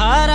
हर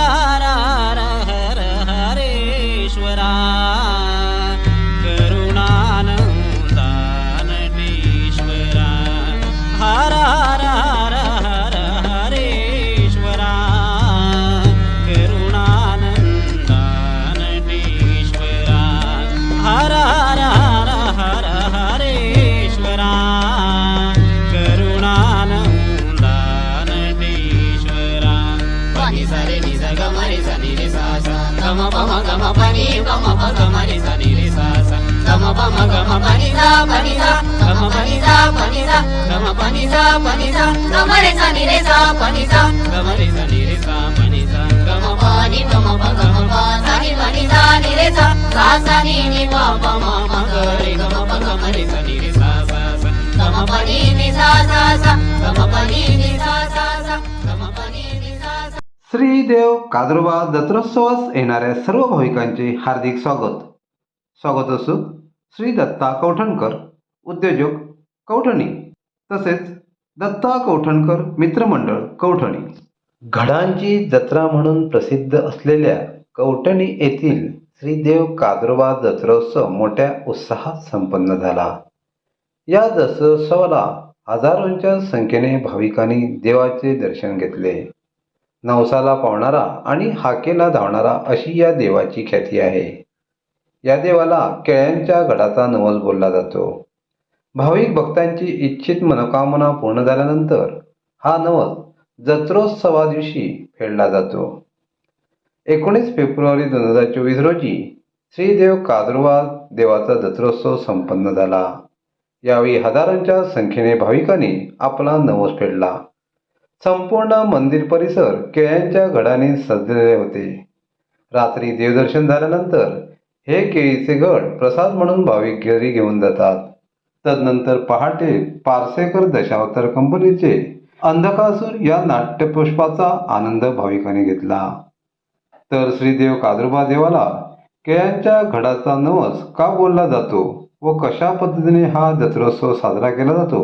प नि ग श्री देव कादरोबा जत्रोत्सवास येणाऱ्या सर्व भाविकांचे हार्दिक स्वागत. स्वागत असो. श्री दत्ता कौठणकर उद्योजक कौठणी तसेच दत्ता कौठणकर मित्रमंडळ कौठणी घडांची जत्रा म्हणून प्रसिद्ध असलेल्या कौठणी येथील श्रीदेव देव जत्रोत्सव मोठ्या उत्साहात संपन्न झाला. या जत्रोत्सवाला हजारोंच्या संख्येने भाविकांनी देवाचे दर्शन घेतले. नवसाला पावणारा आणि हाकेला धावणारा अशी या देवाची ख्याती आहे. या देवाला केळ्यांच्या गडाचा नवस बोलला जातो. भाविक भक्तांची इच्छित मनोकामना पूर्ण झाल्यानंतर हा नवस जत्रोत्सवा दिवशी फेडला जातो. एकोणीस फेब्रुवारी दोन हजार चोवीस रोजी श्रीदेव कादरवा देवाचा जत्रोत्सव संपन्न झाला. यावेळी हजारांच्या संख्येने भाविकांनी आपला नवस फेडला. संपूर्ण मंदिर परिसर केळ्यांच्या घडाने सजलेले होते. रात्री देवदर्शन झाल्यानंतर हे केळीचे घड प्रसाद म्हणून भाविक घरी घेऊन जातात. तदनंतर पहाटे पारसेकर दशावतार कंपनीचे अंधकासूर या नाट्यपुष्पाचा आनंद भाविकाने घेतला. तर श्रीदेव कादुर्बा देवाला केळ्यांच्या घडाचा नवस का बोलला जातो व कशा पद्धतीने हा जत्रोत्सव साजरा केला जातो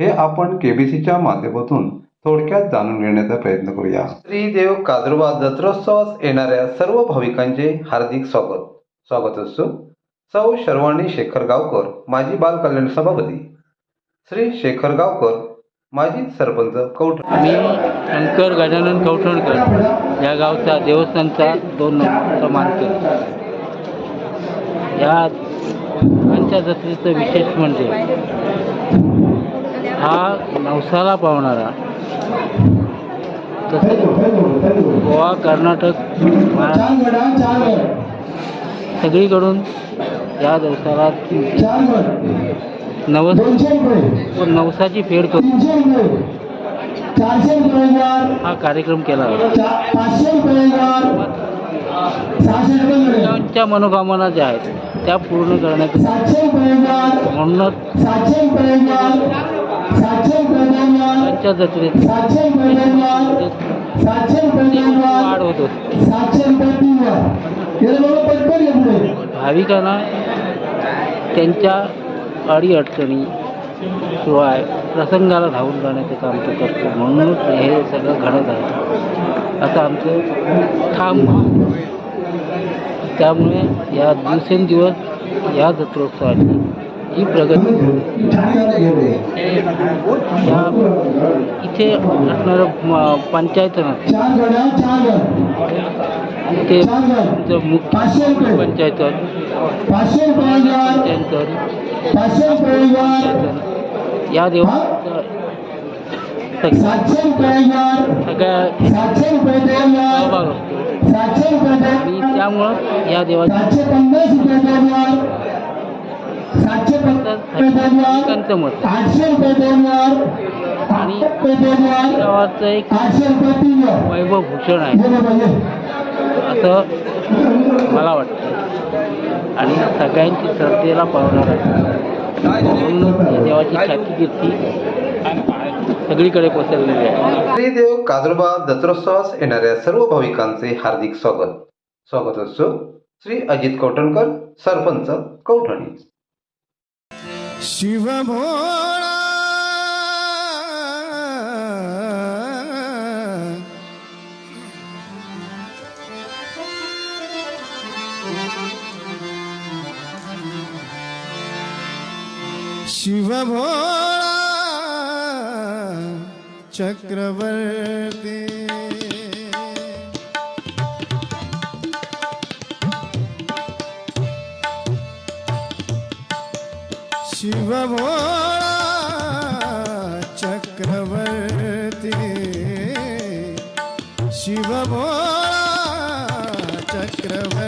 हे आपण केबीसीच्या माध्यमातून थोडक्यात जाणून घेण्याचा प्रयत्न करूया. श्रीदेव कादुर्बा जत्रोत्सवास येणाऱ्या सर्व भाविकांचे हार्दिक स्वागत. स्वागत असो सौ शर्वाणी शेखर गावकर माजी बाल कल्याण सभापती. श्री शेखर गावकर माजी सरपंच कौठ मी शंकर गजानन कौठणकर या गावचा देवस्थानचा दोन नंबरचा मानकर या आमच्या जत्रेचं विशेष म्हणजे हा नवसाला पावणारा तसेच गोवा कर्नाटक महाराष्ट्र. सगळीकडून या दिवसाला नवस व नवसाची फेड करून हा कार्यक्रम केला त्यांच्या मनोकामना ज्या आहेत त्या पूर्ण करण्यात म्हणूनच त्यांच्या जत्रेत वाढ होत होती. भाविकांना त्यांच्या अडीअडचणी शिवाय प्रसंगाला धावून जाण्याचं काम तो करतो म्हणूनच हे सगळं घडत आहे. असं आमचं ठाम त्यामुळे या दिवसेंदिवस या जत्रोत्सवाची ही प्रगती या इथे असणारं पंचायत पंचायतनात इथे मुख्य पंचायत पंचायत या देवा सगळ्या त्यामुळं या असतो आणि त्यामुळं या देवाची भाविकांचं मत आणि गावाचं एक वैभव भूषण आहे. असं मला वाटतं. आणि सगळ्यांची श्रद्धेला पावणार आहे. देवाची ख्याती कीर्ती सगळीकडे पसरलेली आहे. श्री देव कादरोबा जत्रोत्सवास येणाऱ्या सर्व भाविकांचे हार्दिक स्वागत. स्वागत असो श्री अजित कवठणकर सरपंच कवठणी शिवभोळा शिवभोळा चक्रवर्ती. शिवभोळा चक्रवर्ती. शिवभोळा चक्रवर्ती.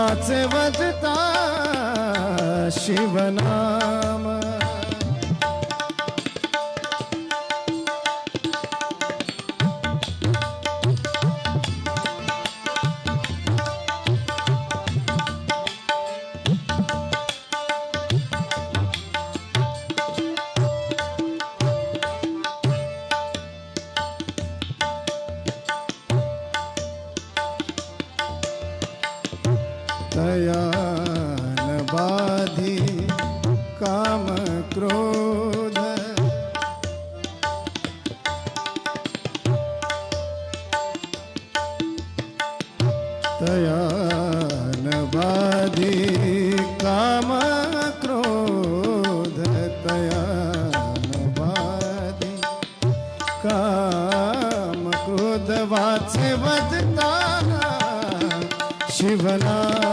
वाचे वजता शिवनाम. शिवनाम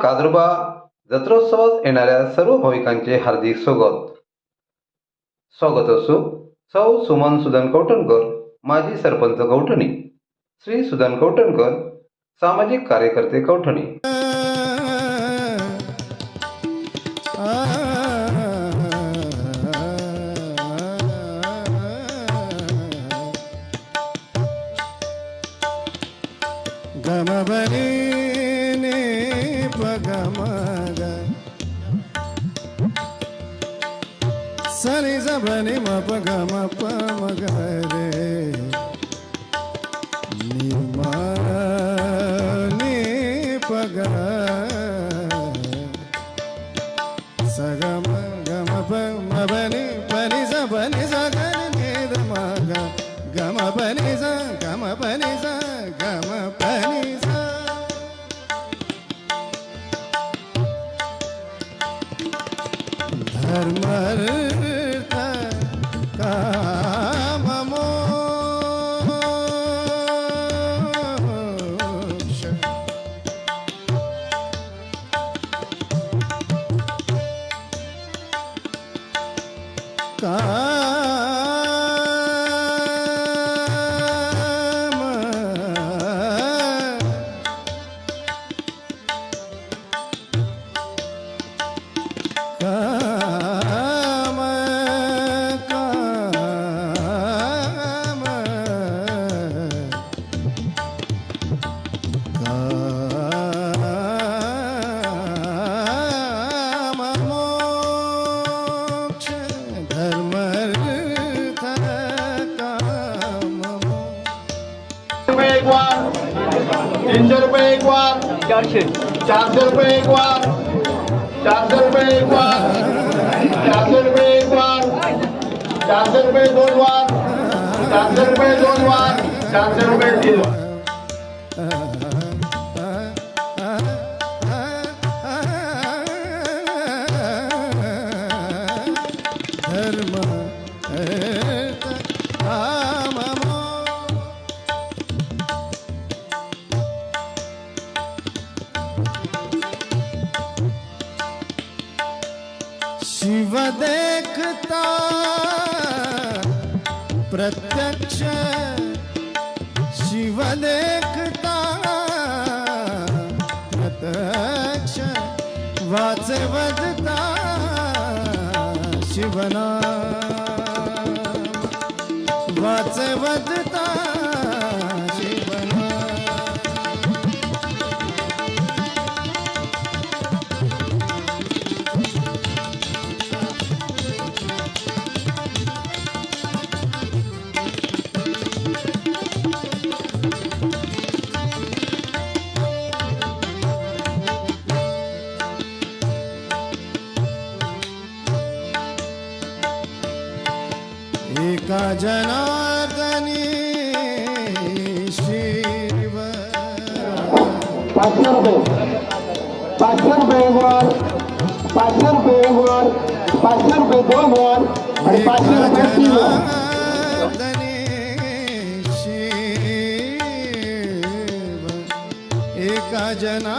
श्री जत्रोत्सवात येणाऱ्या सर्व भाविकांचे हार्दिक स्वागत स्वागत असो सौ सुमन सुदन कौटणकर माजी सरपंच कौठणी श्री सुदन कौटणकर सामाजिक कार्यकर्ते कौठणी ni ma pa ga ma pa ma ga एक वार. तीनशे रुपये एक वार. चारशे. चारशे रुपये एक वार. चारशे रुपये एक वार. चारशे रुपये एक वार. चारशे रुपये दोन वार. चारशे रुपये दोन वार. चारशे रुपये तीन वार. वाचवता शिवना. वाचवता शिवना जनार्दनी शिव पाचशे रुपये पाचशे रुपये एक पाचशे रुपये पाचशे रुपये दोन आणि एका पाचशे रुपये तीन शिव एका जना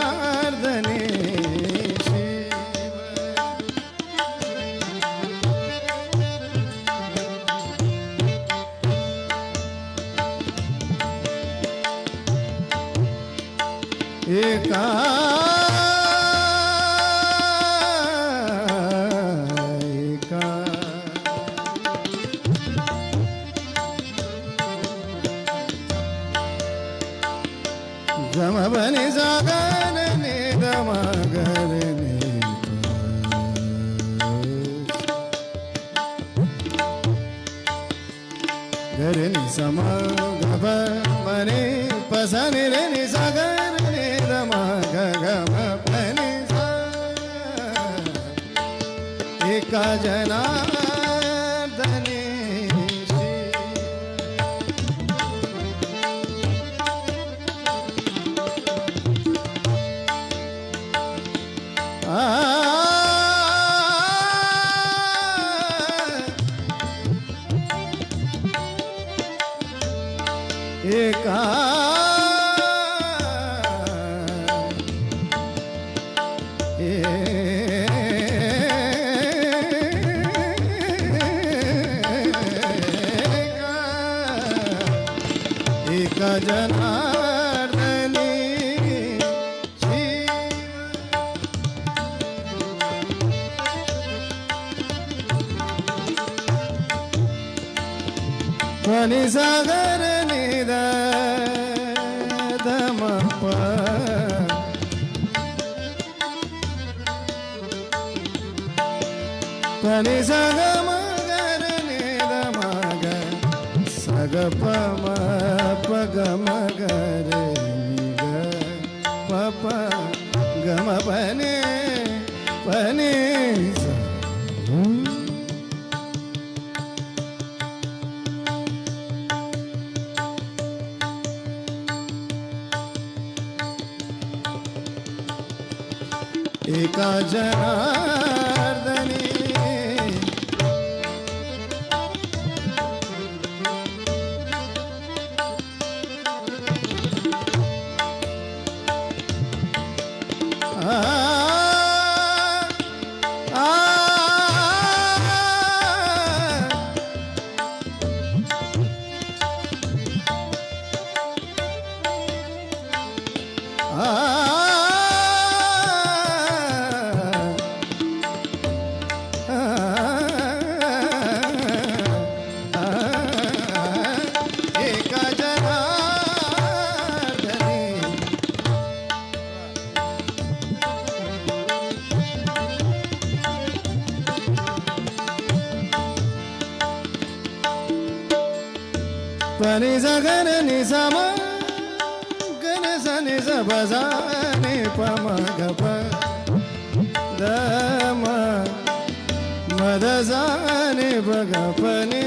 ने एका एका जनार्दनी पनि जगन निसम नि सा नि सा प सा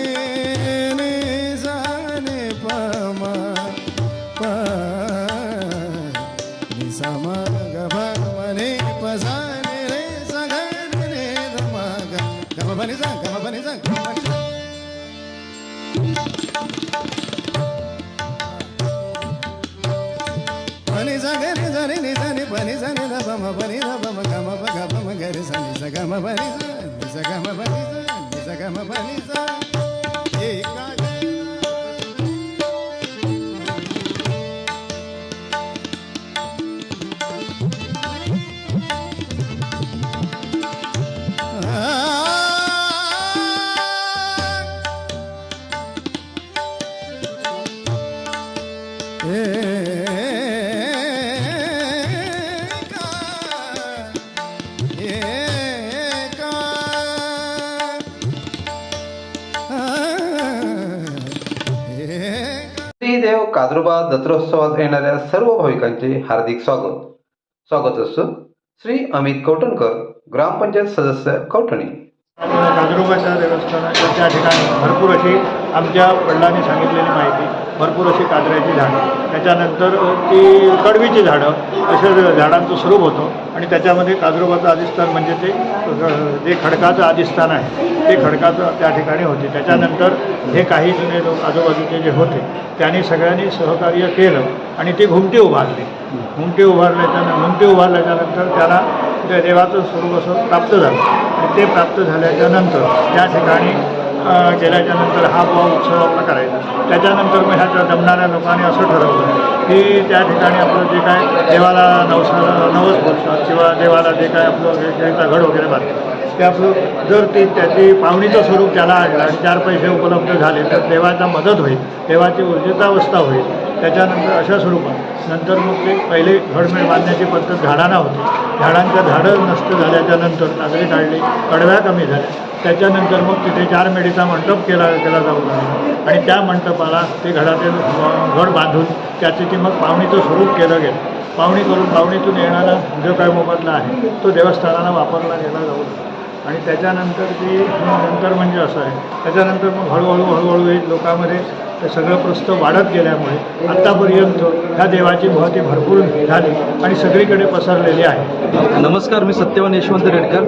సగ ని జ ని జ ని ప ని జ ని ద ప మ ప ని ద ప మ గ మ ప గ ప మ గ రి స ని స గ మ ప ని స ని స గ మ ప ని స ని స గ మ ప ని స. ఏ క e जत्रोत्सवात येणाऱ्या सर्व भाविकांचे हार्दिक स्वागत. स्वागत असो श्री अमित कौटणकर ग्रामपंचायत सदस्य कौठणी काजरोबाच्या देवस्थानाच्या त्या ठिकाणी भरपूर अशी आमच्या वडिलांनी सांगितलेली माहिती भरपूर अशी काजऱ्याची झाडं. त्याच्यानंतर ती कडवीची झाडं असे झाडांचं स्वरूप होतं. आणि त्याच्यामध्ये काजरोबाचं अधिष्ठान म्हणजे ते जे खडकाचं अधिष्ठान आहे ते खडकाचं त्या ठिकाणी होते. त्याच्यानंतर हे काही जुने लोक आजूबाजूचे जे होते त्यांनी सगळ्यांनी सहकार्य केलं आणि ती घुमटी उभारली. घुमटी उभारल्याच्या घुमटी उभारल्याच्यानंतर त्याला त्या देवाचं स्वरूप असं प्राप्त झालं. आणि ते प्राप्त झाल्याच्यानंतर त्या ठिकाणी गेल्याच्या गेल्याच्यानंतर हा बुवा उत्सव आपला करायचा. त्याच्यानंतर मग ह्याच्या जमणाऱ्या लोकांनी असं ठरवलं की त्या ठिकाणी आपलं जे काय देवाला नवसा नवस किंवा देवाला जे काय आपलं केळीचा घड वगैरे बांधतात ते आपलं जर ते त्याची पाहुणीचं स्वरूप त्याला आणलं आणि चार पैसे उपलब्ध झाले तर देवाचा मदत होईल देवाची ऊर्जितावस्था होईल त्याच्यानंतर अशा स्वरूपात. नंतर मग ते पहिले घडमेळ बांधण्याची पद्धत झाडांना होती. झाडांच्या झाडं नष्ट झाल्याच्यानंतर नागरी काढली कडव्या कमी झाल्या. त्याच्यानंतर मग तिथे चार मेडीचा मंडप केला केला जाऊ लागला आणि त्या मंडपाला ते घडाचे घड बांधून त्याचे की मग पाहुणीचं स्वरूप केलं गेलं. पाहुणी करून पाहुणीतून येणारा जो काय मोबदला आहे तो देवस्थानाला वापरला गेला जाऊ लागला. आणि त्याच्यानंतर ती नंतर म्हणजे असं आहे. त्याच्यानंतर मग हळूहळू हळूहळू एक लोकांमध्ये ते सगळं प्रस्त वाढत गेल्यामुळे आत्तापर्यंत ह्या देवाची महती भरपूर झाली आणि सगळीकडे पसरलेली आहे. नमस्कार मी सत्यवान यशवंत रेडकर.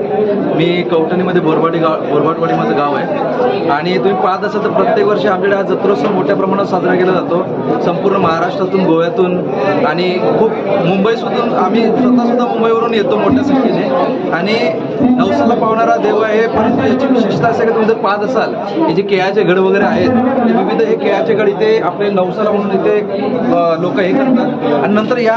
मी कौटणीमध्ये बोरवाडी गाव बोरवाडवाडी माझं गाव आहे. आणि तुम्ही पाहत असाल तर प्रत्येक वर्षी आमच्याकडे हा जत्रोत्सव मोठ्या प्रमाणात साजरा केला जातो. संपूर्ण महाराष्ट्रातून गोव्यातून आणि खूप मुंबईसुद्धा आम्ही स्वतःसुद्धा मुंबईवरून येतो मोठ्या संख्येने. आणि नवसाला पावणारा देव आहे परंतु याची विशेषता असे की तुम्ही जर पाहत असाल हे जे केळ्याचे गड वगैरे आहेत ते विविध हे केळ्याचे गड इथे आपले नवसाला म्हणून इथे लोक हे करतात. आणि नंतर या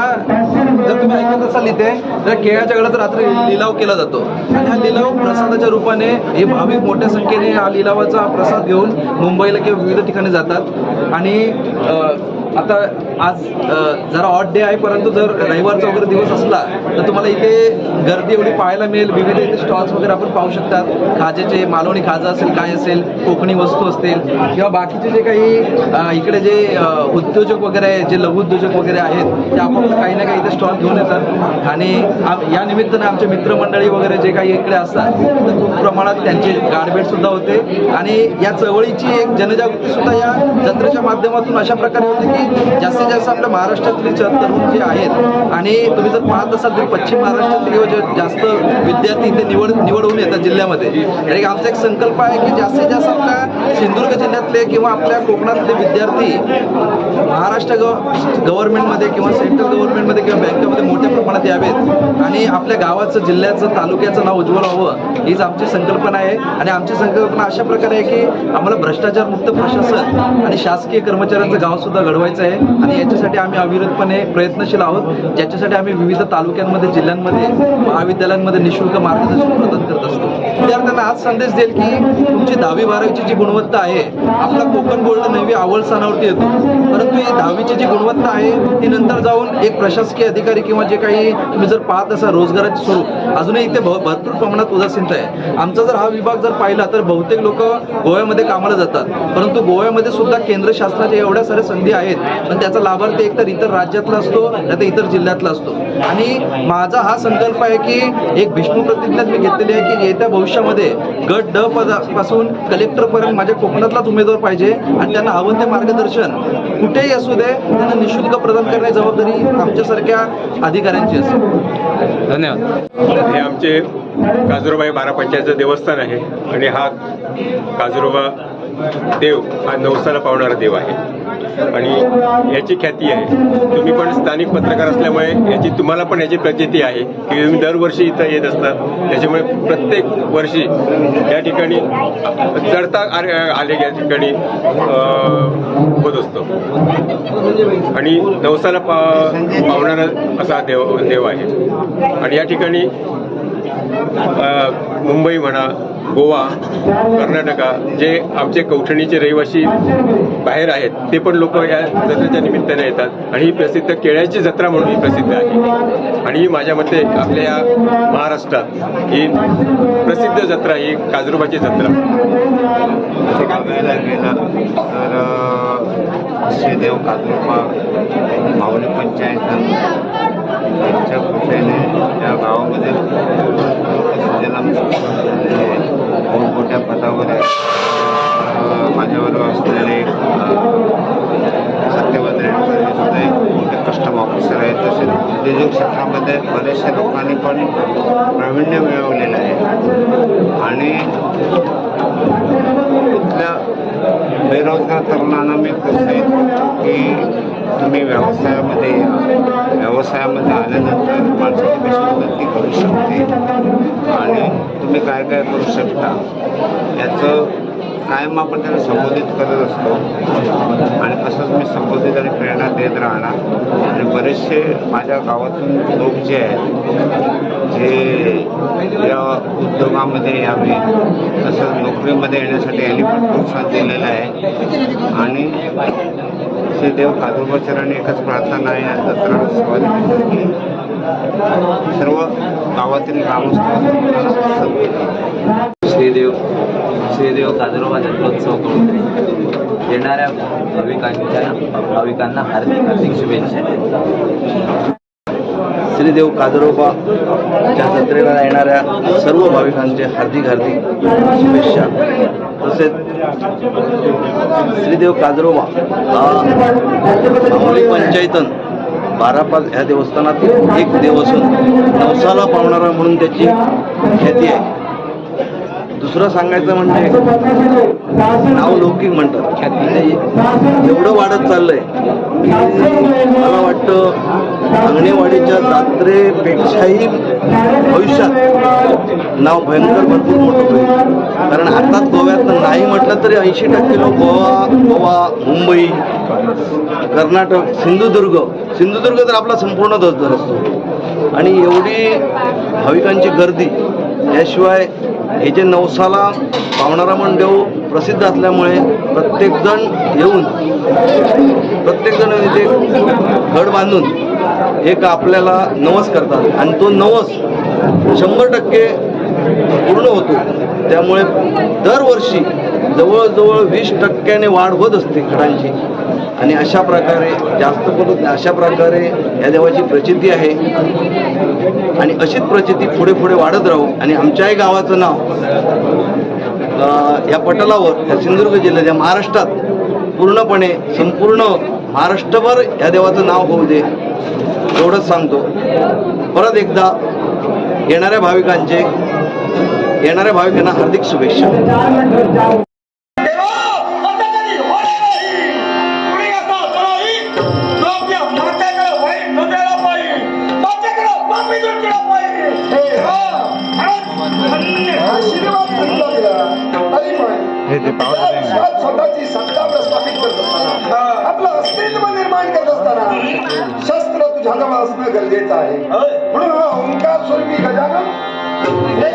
जर तुम्ही ऐकत असाल इथे तर केळ्याच्या गडात रात्री लिलाव केला जातो. आणि हा लिलाव प्रसादाच्या रूपाने हे भाविक मोठ्या संख्येने हा लिलावाचा प्रसाद घेऊन मुंबईला किंवा विविध ठिकाणी जातात. आणि आता आज जरा ऑट डे आहे परंतु जर रविवारचा वगैरे दिवस असला तर तुम्हाला इथे गर्दी एवढी पाहायला मिळेल. विविध इथे स्टॉल्स वगैरे आपण पाहू शकतात. खाजेचे मालवणी खाजा असेल काय असेल कोकणी वस्तू असतील किंवा बाकीचे जे काही इकडे जे उद्योजक वगैरे आहे जे लघु उद्योजक वगैरे आहेत ते आपण काही ना काही इथे स्टॉल घेऊन येतात. आणि या निमित्तानं आमचे मित्रमंडळी वगैरे जे काही इकडे असतात तर खूप प्रमाणात त्यांचे गाडभेटसुद्धा होते. आणि या चळवळीची एक जनजागृतीसुद्धा या जत्रेच्या माध्यमातून अशा प्रकारे होते की जास्तीत म्हणजे जास्त आपल्या महाराष्ट्रातले तरुण जे आहेत आणि तुम्ही जर पाहत असाल तर पश्चिम महाराष्ट्रातील किंवा जास्त विद्यार्थी इथे निवड निवड होऊन येतात जिल्ह्यामध्ये आणि आमचा एक संकल्प आहे की जास्तीत जास्त आपल्या सिंधुदुर्ग जिल्ह्यातले किंवा आपल्या कोकणातले विद्यार्थी महाराष्ट्र गव गव्हर्नमेंटमध्ये किंवा सेंट्रल गव्हर्नमेंटमध्ये किंवा बँकेमध्ये मोठ्या प्रमाणात यावेत. आणि आपल्या गावाचं जिल्ह्याचं तालुक्याचं नाव उज्ज्वल व्हावं हीच आमची संकल्पना आहे. आणि आमची संकल्पना अशा प्रकारे आहे की आम्हाला भ्रष्टाचार मुक्त प्रशासन आणि शासकीय कर्मचाऱ्यांचं गाव सुद्धा घडवायचं आहे. आणि याच्यासाठी आम्ही अविरतपणे प्रयत्नशील आहोत. ज्याच्यासाठी आम्ही विविध तालुक्यांमध्ये जिल्ह्यांमध्ये महाविद्यालयांमध्ये निशुल्क मार्गदर्शन प्रदान करत असतो. विद्यार्थ्यांना आज संदेश देईल की तुमची दहावी बारावीची जी गुणवत्ता आहे आपला कोकण बोर्ड नेहमी आवड स्थानावरती येतो. परंतु ही दहावीची जी गुणवत्ता आहे ती नंतर जाऊन एक प्रशासकीय अधिकारी किंवा जे काही तुम्ही जर पाहत असा रोजगाराचे स्वरूप अजूनही इथे भरपूर प्रमाणात उदासीनता आहे. आमचा जर हा विभाग जर पाहिला तर बहुतेक लोक गोव्यामध्ये कामाला जातात. परंतु गोव्यामध्ये सुद्धा केंद्र शासनाच्या एवढ्या साऱ्या संधी आहेत पण त्याचा लाभार्थी एकतर इतर राज्यातला असतो नाही इतर जिल्ह्यातला असतो. आणि माझा हा संकल्प आहे की एक भीष्म प्रतिज्ञाच मी घेतलेली आहे की येत्या भविष्यामध्ये गट ड पासून कलेक्टरपर्यंत माझ्या कोकणातलाच उमेदवार पाहिजे आणि त्यांना हवं ते मार्गदर्शन कुठेही असू दे त्यांना निशुल्क प्रदान करण्याची जबाबदारी आमच्यासारख्या अधिकाऱ्यांची असेल. धन्यवाद. हे आमचे काजूरोबाई बारा पंचायतचं देवस्थान आहे आणि हा काजूरोबा देव हा नवसाला पावणारा देव आहे. आणि याची ख्याती आहे. तुम्ही पण स्थानिक पत्रकार असल्यामुळे याची तुम्हाला पण याची प्रचिती आहे की तुम्ही दरवर्षी इथं येत असतात त्याच्यामुळे प्रत्येक वर्षी या ठिकाणी चढता आले या ठिकाणी होत असतो. आणि नवसाला पा पावणारा असा देव देव आहे. आणि या ठिकाणी मुंबई म्हणा गोवा कर्नाटका जे आमचे कौठणीचे रहिवासी बाहेर आहेत ते पण लोक या जत्रेच्या निमित्ताने येतात. आणि ही प्रसिद्ध केळ्याची जत्रा म्हणून ही प्रसिद्ध आहे. आणि ही माझ्या मते आपल्या या महाराष्ट्रात ही प्रसिद्ध जत्रा ही काजरोबाची जत्रा. तर श्रीदेव कादरोबा माऊली पंचायत त्यांच्या कृपेने त्या गावामध्ये खूप मोठ्या पदावर आहे. माझ्याबरोबर असलेले एक सत्यवाद सुद्धा एक मोठे कस्टम ऑफिसर आहेत. तसेच उद्योजक क्षेत्रामध्ये बरेचशा लोकांनी पण प्रावीण्य मिळवलेलं आहे. आणि इथल्या बेरोजगार तरुणांना मी सांगेन की तुम्ही व्यवसायामध्ये व्यवसायामध्ये आल्यानंतर माणसाची कशी उन्नती करू शकते आणि तुम्ही काय करू शकता? याचं कायम आपण त्याला संबोधित करत असतो. आणि तसंच मी संबोधित आणि प्रेरणा देत राहणार. आणि बरेचसे माझ्या गावातून लोक जे आहेत जे या उद्योगामध्ये यावे तसंच नोकरीमध्ये येण्यासाठी यांनी पण प्रोत्साहन दिलेलं आहे. आणि श्री देव कादोबाचरणी एकच प्रार्थना आहे या जत्रा सर्व गावातील ग्रामस्थ श्रीदेव श्रीदेव काजरोबा जत्रोत्सव करून येणाऱ्या भाविकांच्या भाविकांना हार्दिक हार्दिक शुभेच्छा. श्रीदेव कादरोबा च्या जत्रेला येणाऱ्या सर्व भाविकांचे हार्दिक हार्दिक शुभेच्छा. तसेच श्रीदेव कादरोबा हा पंचायतन बारापाल ह्या देवस्थानात एक देव असून नवसाला पावणारा म्हणून त्याची ख्याती आहे. दुसरं सांगायचं म्हणजे नाव लौकिक म्हणतात. ख्याती. एवढं वाढत चाललंय मला वाटतं अंगणेवाडीच्या जात्रेपेक्षाही भविष्यात नाव भयंकर भरपूर मोठं होईल. कारण आता गोव्यात नाही म्हटलं तरी ऐंशी टक्के लोक गोवा गोवा मुंबई कर्नाटक सिंधुदुर्ग सिंधुदुर्ग तर आपला संपूर्ण दसदर असतो. आणि एवढी भाविकांची गर्दी याशिवाय हे जे नवसाला पावणारा मंडव प्रसिद्ध असल्यामुळे प्रत्येकजण येऊन प्रत्येकजण इथे घड बांधून एक आपल्याला नवस करतात. आणि तो नवस शंभर टक्के पूर्ण होतो. त्यामुळे दरवर्षी जवळजवळ वीस टक्क्याने वाढ होत असते खडांची. आणि अशा प्रकारे जास्त करून अशा प्रकारे या देवाची प्रचिती आहे. आणि अशीच प्रचिती पुढे पुढे वाढत राहू. आणि आमच्याही गावाचं नाव या पटलावर या सिंधुदुर्ग जिल्ह्याच्या महाराष्ट्रात पूर्णपणे संपूर्ण महाराष्ट्रभर या देवाचं नाव होऊ दे एवढंच सांगतो. परत एकदा येणाऱ्या भाविकांचे येणाऱ्या भाविकांना हार्दिक शुभेच्छा. आहे म्हणून हा ओंकार स्वरूपी गजानन हे